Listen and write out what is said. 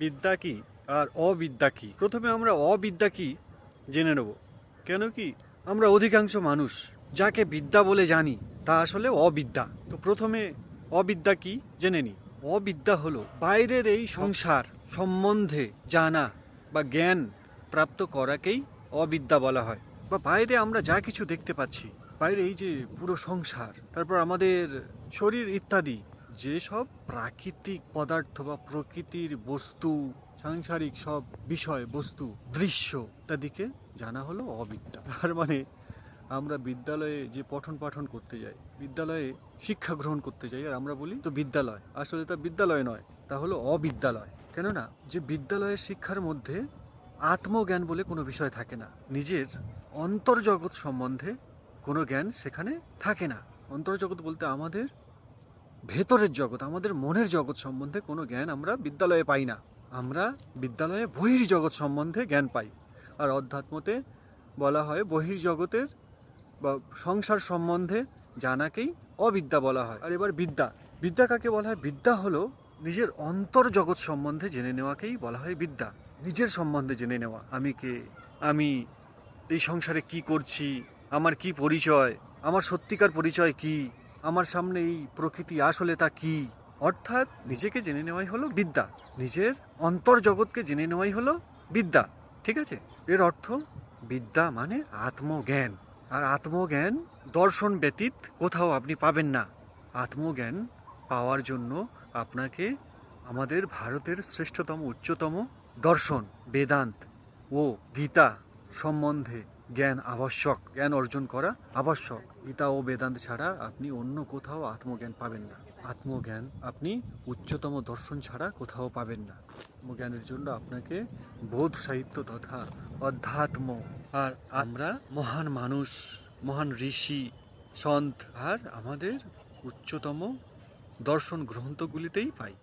বিদ্যা কি আর অবিদ্যা কি? প্রথমে আমরা অবিদ্যা কি জেনে নেব। কেন কি? আমরা অধিকাংশ মানুষ যাকে বিদ্যা বলে জানি, তা আসলে অবিদ্যা। তো প্রথমে অবিদ্যা কি জেনে নি। অবিদ্যা হলো বাইরের এই সংসার সম্বন্ধে জানা বা জ্ঞান প্রাপ্ত করাকেই অবিদ্যা বলা হয়। বা বাইরে আমরা যা কিছু দেখতে পাচ্ছি, বাইরে এই যে পুরো সংসার, তারপর আমাদের শরীর ইত্যাদি যেসব প্রাকৃতিক পদার্থ বা প্রকৃতির বস্তু, সাংসারিক সব বিষয়, বস্তু, দৃশ্য ইত্যাদিকে জানা হলো অবিদ্যা। তার মানে আমরা বিদ্যালয়ে যে পঠন পাঠন করতে যাই, বিদ্যালয়ে শিক্ষা গ্রহণ করতে যাই, আর আমরা বলি তো বিদ্যালয়। আসলে তা বিদ্যালয় নয়, তা হলো অবিদ্যালয়। কেননা যে বিদ্যালয়ের শিক্ষার মধ্যে আত্মজ্ঞান বলে কোনো বিষয় থাকে না। নিজের অন্তর্জগৎ সম্বন্ধে কোনো জ্ঞান সেখানে থাকে না। অন্তর্জগৎ বলতে আমাদের ভেতরের জগৎ, আমাদের মনের জগৎ সম্বন্ধে কোনো জ্ঞান আমরা বিদ্যালয়ে পাই না। আমরা বিদ্যালয়ে বহির জগৎ সম্বন্ধে জ্ঞান পাই। আর অধ্যাত্মতে বলা হয় বহির জগতের বা সংসার সম্বন্ধে জানাকেই অবিদ্যা বলা হয়। আর এবার বিদ্যা। বিদ্যা কাকে বলা হয়? বিদ্যা হলো নিজের অন্তর্জগৎ সম্বন্ধে জেনে নেওয়াকেই বলা হয় বিদ্যা। নিজের সম্বন্ধে জেনে নেওয়া। আমি কে? আমি এই সংসারে কি করছি? আমার কি পরিচয়? আমার সত্যিকার পরিচয় কি? আমার সামনে এই প্রকৃতি আসলে তা কি? অর্থাৎ নিজেকে জেনে নেওয়াই হলো বিদ্যা। নিজের অন্তর্জগৎকে জেনে নেওয়াই হলো বিদ্যা। ঠিক আছে? এর অর্থ বিদ্যা মানে আত্মজ্ঞান। আর আত্মজ্ঞান দর্শন ব্যতীত কোথাও আপনি পাবেন না। আত্মজ্ঞান পাওয়ার জন্য আপনাকে আমাদের ভারতের শ্রেষ্ঠতম, উচ্চতম দর্শন, বেদান্ত ও গীতা সম্বন্ধে জ্ঞান আবশ্যক জ্ঞান অর্জন করা আবশ্যক। গীতা ও বেদান্ত ছাড়া আপনি অন্য কোথাও আত্মজ্ঞান পাবেন না। আত্মজ্ঞান? আপনি উচ্চতম দর্শন ছাড়া কোথাও পাবেন না। আত্মজ্ঞানের জন্য আপনাকে বোধ সাহিত্য তথা অধ্যাত্ম আর আমরা মহান মানুষ মহান ঋষি সন্ত আর আমাদের উচ্চতম দর্শন গ্রন্থগুলিতেই পাই।